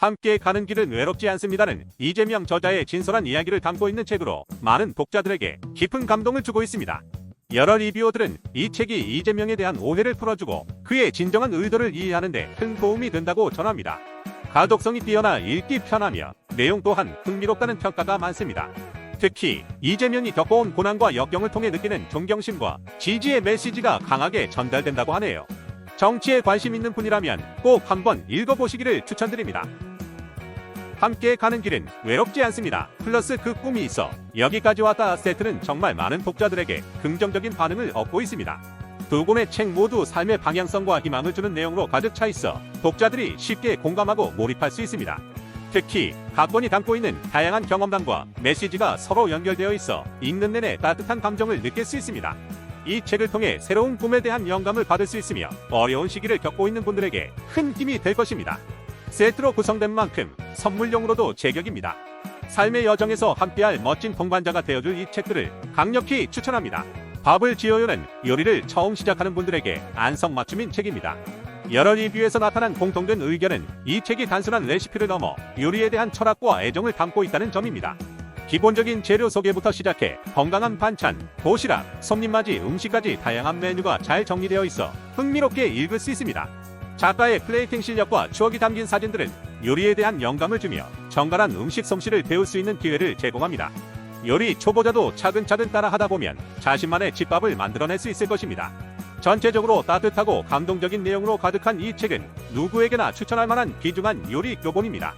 함께 가는 길은 외롭지 않습니다는 이재명 저자의 진솔한 이야기를 담고 있는 책으로 많은 독자들에게 깊은 감동을 주고 있습니다. 여러 리뷰어들은 이 책이 이재명에 대한 오해를 풀어주고 그의 진정한 의도를 이해하는 데 큰 도움이 된다고 전합니다. 가독성이 뛰어나 읽기 편하며 내용 또한 흥미롭다는 평가가 많습니다. 특히 이재명이 겪어온 고난과 역경을 통해 느끼는 존경심과 지지의 메시지가 강하게 전달된다고 하네요. 정치에 관심 있는 분이라면 꼭 한번 읽어보시기를 추천드립니다. 함께 가는 길은 외롭지 않습니다. 플러스 그 꿈이 있어 여기까지 왔다 세트는 정말 많은 독자들에게 긍정적인 반응을 얻고 있습니다. 두 권의 책 모두 삶의 방향성과 희망을 주는 내용으로 가득 차 있어 독자들이 쉽게 공감하고 몰입할 수 있습니다. 특히 각 권이 담고 있는 다양한 경험담과 메시지가 서로 연결되어 있어 읽는 내내 따뜻한 감정을 느낄 수 있습니다. 이 책을 통해 새로운 꿈에 대한 영감을 받을 수 있으며 어려운 시기를 겪고 있는 분들에게 큰 힘이 될 것입니다. 세트로 구성된 만큼 선물용으로도 제격입니다. 삶의 여정에서 함께할 멋진 동반자가 되어줄 이 책들을 강력히 추천합니다. 밥을 지어요는 요리를 처음 시작하는 분들에게 안성맞춤인 책입니다. 여러 리뷰에서 나타난 공통된 의견은 이 책이 단순한 레시피를 넘어 요리에 대한 철학과 애정을 담고 있다는 점입니다. 기본적인 재료 소개부터 시작해 건강한 반찬, 도시락, 손님맞이 음식까지 다양한 메뉴가 잘 정리되어 있어 흥미롭게 읽을 수 있습니다. 작가의 플레이팅 실력과 추억이 담긴 사진들은 요리에 대한 영감을 주며 정갈한 음식 솜씨를 배울 수 있는 기회를 제공합니다. 요리 초보자도 차근차근 따라 하다 보면 자신만의 집밥을 만들어낼 수 있을 것입니다. 전체적으로 따뜻하고 감동적인 내용으로 가득한 이 책은 누구에게나 추천할 만한 귀중한 요리 교본입니다.